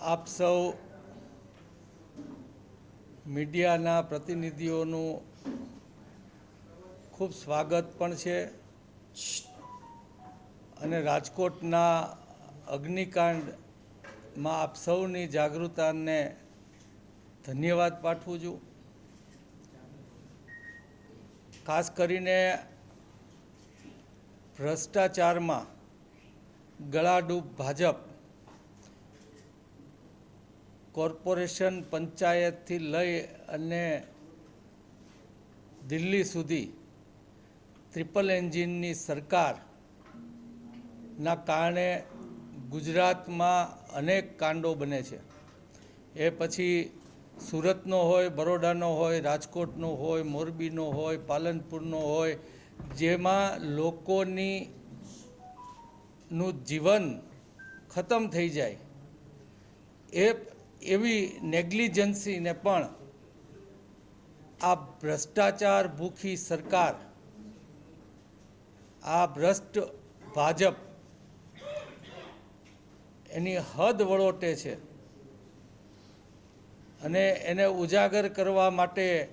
આપ સૌ મીડિયાના પ્રતિનિધિઓનું ખૂબ સ્વાગત પણ છે. અને રાજકોટના અગ્નિકાંડમાં આપ સૌની જાગૃતતાને ધન્યવાદ પાઠવું છું. ખાસ કરીને ભ્રષ્ટાચારમાં ગળાડૂબ ભાજપ કોર્પોરેશન પંચાયતથી લઈ અને દિલ્હી સુધી ટ્રિપલ એન્જિનની સરકારના કારણે ગુજરાતમાં અનેક કાંડો બને છે. એ પછી સુરતનો હોય, બરોડાનો હોય, રાજકોટનો હોય, મોરબીનો હોય, પાલનપુરનો હોય, જેમાં લોકોની નું જીવન ખતમ થઈ જાય. એ એવી નેગ્લિજન્સીને પણ આ ભ્રષ્ટાચાર ભૂખી સરકાર, આ ભ્રષ્ટ ભાજપ એની હદ વળોટે છે. અને એને ઉજાગર કરવા માટે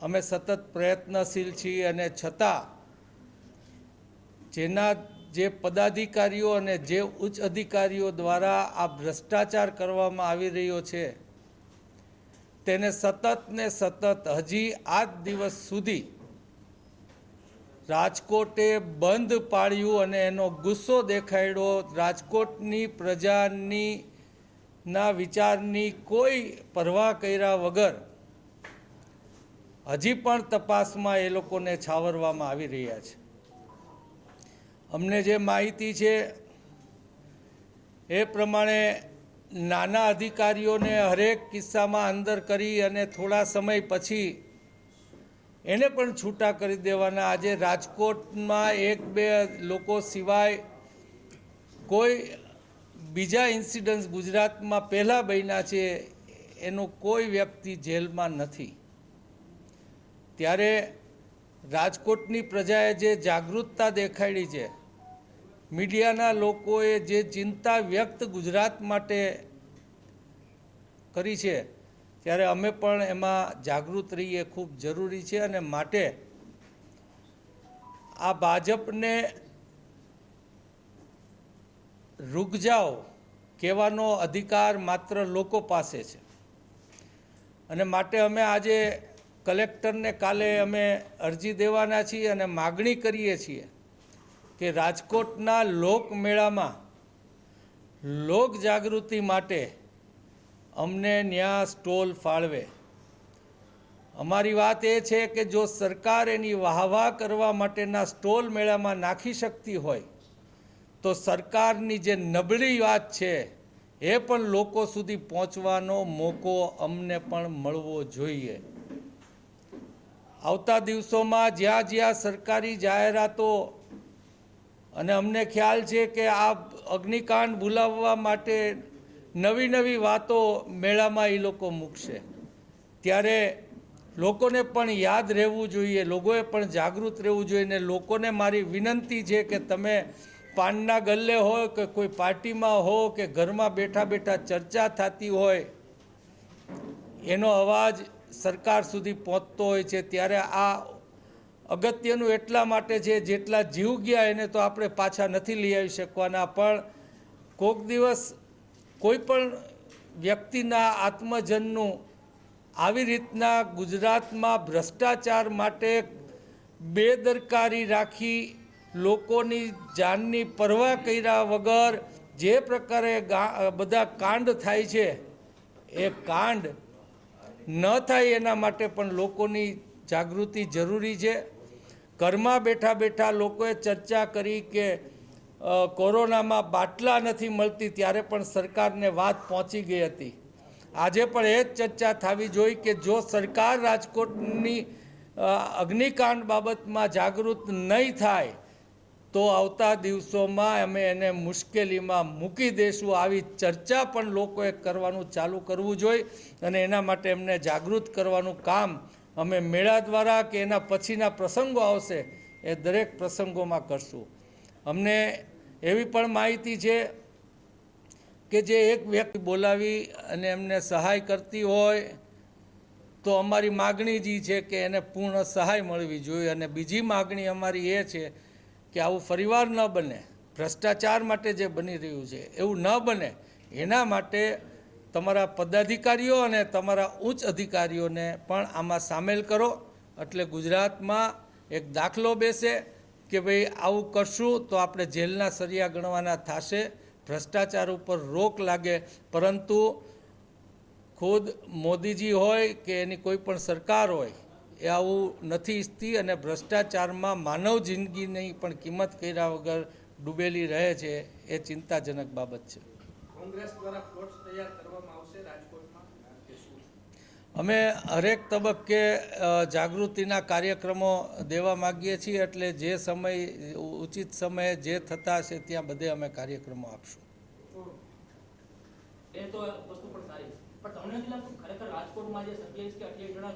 અમે સતત પ્રયત્નશીલ છીએ અને છતાં જેના જે પદાધિકારીઓ અને જે ઉચ્ચ અધિકારીઓ દ્વારા આ ભ્રષ્ટાચાર કરવામાં આવી રહ્યો છે, તેને સતત ને સતત હજી આજ દિવસ સુધી રાજકોટે બંધ પાડ્યું અને એનો ગુસ્સો દેખાડ્યો રાજકોટની પ્રજાની ના વિચારની કોઈ પરવા કર્યા વગર હજી પણ તપાસમાં એ લોકોને છાવરવામાં આવી રહ્યા છે. અમને જે માહિતી છે, એ પ્રમાણે નાના અધિકારીઓને હરેક કિસ્સામાં અંદર કરી અને થોડા સમય પછી એને પણ છૂટા કરી દેવાના. આજે રાજકોટમાં એક બે લોકો સિવાય કોઈ બીજા ઇન્સિડન્ટ્સ ગુજરાતમાં પહેલાં બન્યા છે, એનો કોઈ વ્યક્તિ જેલમાં નથી. ત્યારે રાજકોટની પ્રજાએ જે જાગૃતતા દેખાડી છે મીડિયાના લોકોએ જે ચિંતા વ્યક્ત ગુજરાત માટે કરી છે, ત્યારે અમે પણ એમાં જાગૃત રહીએ ખૂબ જરૂરી છે અને માટે આ ભાજપને રૂક જાઓ કહેવાનો અધિકાર માત્ર લોકો પાસે છે. અને માટે અમે આજે કલેક્ટરને કાલે અમે અરજી દેવાના છીએ અને માગણી કરીએ છીએ કે રાજકોટના લોકમેળામાં લોક જાગૃતિ માટે અમને ન્યા સ્ટોલ ફાળવે. અમારી વાત એ છે કે જો સરકાર એની વાહવાહ કરવા માટેના સ્ટોલ મેળામાં નાખી શકતી હોય, તો સરકારની જે નબળી વાત છે, એ પણ લોકો સુધી પહોંચવાનો મોકો અમને પણ મળવો જોઈએ. આવતા દિવસોમાં જ્યાં જ્યાં સરકારી જાહેરાતો અને અમને ખ્યાલ છે કે આ અગ્નિકાંડ ભૂલાવવા માટે નવી નવી વાતો મેળામાં એ લોકો મૂકશે. ત્યારે લોકોને પણ યાદ રહેવું જોઈએ, લોકોએ પણ જાગૃત રહેવું જોઈએ ને લોકોને મારી વિનંતી છે કે તમે પાનના ગલ્લે હોય કે કોઈ પાર્ટીમાં હો કે ઘરમાં બેઠા બેઠા ચર્ચા થતી હોય, એનો અવાજ સરકાર સુધી પહોંચતો હોય છે. ત્યારે આ અગત્યનું એટલા માટે છે, જેટલા જીવ ગયા એને તો આપણે પાછા નથી લઈ આવી શકવાના, પણ કોક દિવસ કોઈ પણ વ્યક્તિના આત્મજનનું આવી રીતના ગુજરાતમાં ભ્રષ્ટાચાર માટે બેદરકારી રાખી લોકોની જાનની પરવા કર્યા વગર જે પ્રકારે બધા કાંડ થાય છે, એ કાંડ ન થાય એના માટે પણ લોકોની જાગૃતિ જરૂરી છે. ઘરમાં બેઠા બેઠા લોકોએ ચર્ચા કરી કે કોરોનામાં બાટલા નથી મળતી ત્યારે પણ સરકારને વાત પહોંચી ગઈ હતી. આજે પણ એ જ ચર્ચા થવી જોઈએ કે જો સરકાર રાજકોટની અગ્નિકાંડ બાબતમાં જાગૃત નહીં થાય, તો આવતા દિવસોમાં અમે એને મુશ્કેલીમાં મૂકી દઈશું આવી ચર્ચા પણ લોકોએ કરવાનું ચાલુ કરવું જોઈએ અને એના માટે એમને જાગૃત કરવાનું કામ અમે મેળા દ્વારા કે એના પછીના પ્રસંગો આવશે, એ દરેક પ્રસંગોમાં કરશું. અમને એવી પણ માહિતી છે કે જે એક વ્યક્તિ બોલાવી અને એમને સહાય કરતી હોય, તો અમારી માગણી જ છે કે એને પૂર્ણ સહાય મળવી જોઈએ. અને બીજી માગણી અમારી એ છે કે આવું ફરીવાર ન બને. ભ્રષ્ટાચાર માટે જે બની રહ્યું છે, એવું ન બને. એના માટે તમારા પદાધિકારીઓ અને તમારા ઉચ્ચ અધિકારીઓને પણ આમાં સામેલ કરો. એટલે ગુજરાતમાં એક દાખલો બેસે કે ભાઈ આવું કરશું તો આપણે જેલના સરિયા ગણવાના થશે. ભ્રષ્ટાચાર ઉપર રોક લાગે. પરંતુ ખુદ મોદીજી હોય કે એની કોઈ પણ સરકાર હોય, એ આવું નથી ઈચ્છતી અને ભ્રષ્ટાચારમાં માનવ જિંદગીની પણ કિંમત કર્યા વગર ડૂબેલી રહે છે, એ ચિંતાજનક બાબત છે. કોંગ્રેસ દ્વારા પ્લોટ્સ તૈયાર કરવામાં આવશે રાજકોટમાં? અમે હરેક તબક્કે જાગૃતિના કાર્યક્રમો દેવા માગીએ છીએ એટલે જે સમય ઉચિત સમયે જે થતા હશે ત્યાં બધે અમે કાર્યક્રમો આપશું. એ તો વસ્તુ પણ સારી પણ તમને લાગતું ખરેખર રાજકોટમાં જે સત્યાવીસ કે અઠ્યાવીસ જણા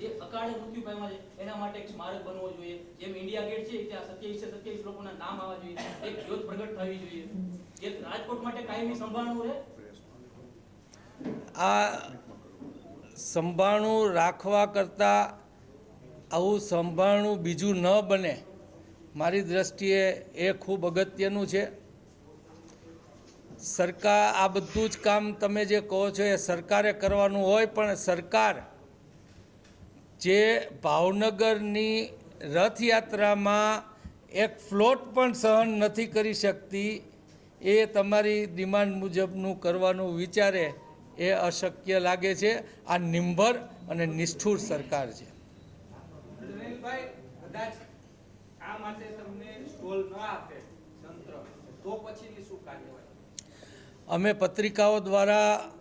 જે અકાળે મૃત્યુ પામ્યા છે. એના માટે એક સ્મારક બનવો જોઈએ. જેમ ઇન્ડિયા ગેટ છે, ત્યાં સત્યાવીસ સત્યાવીસ લોકોના નામ આવવા જોઈએ. એક જ્યોત પ્રગટ થવી જોઈએ. જે રાજકોટ માટે કાયમી સંભાળવું રહે? આ સંભાળણું રાખવા કરતાં આવું સંભાળણું બીજું ન બને. મારી દ્રષ્ટિએ એ ખૂબ અગત્યનું છે. સરકાર, આ બધું જ કામ તમે જે કહો છો એ સરકારે કરવાનું હોય, પણ સરકાર જે ભાવનગરની રથયાત્રામાં એક ફ્લોટ પણ સહન નથી કરી શકતી એ તમારી ડિમાન્ડ મુજબનું કરવાનું વિચારે એ અશક્ય લાગે છે. આ નિંભર અને નિષ્ઠુર સરકાર છે. અમે પત્રિકાઓ દ્વારા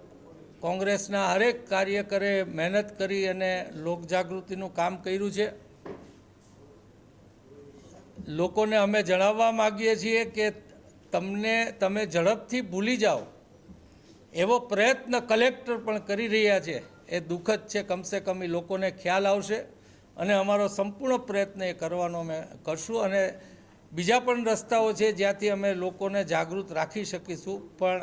કોંગ્રેસના હરેક કાર્યકરે મહેનત કરી અને લોકજાગૃતિનું કામ કર્યું છે. લોકોને અમે જણાવવા માગીએ છીએ કે તમને, તમે ઝડપથી ભૂલી જાઓ. એવો પ્રયત્ન કલેક્ટર પણ કરી રહ્યા છે. એ દુઃખદ છે, કમસે કમ એ લોકોને ખ્યાલ આવશે અને અમારો સંપૂર્ણ પ્રયત્ન એ કરવાનો અમે કરશું અને બીજા પણ રસ્તાઓ છે જ્યાંથી અમે લોકોને જાગૃત રાખી શકીશું. પણ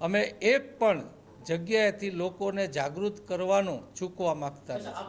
અમે એક પણ જગ્યાએથી લોકોને જાગૃત કરવાનું ચૂકવા માગતા નથી.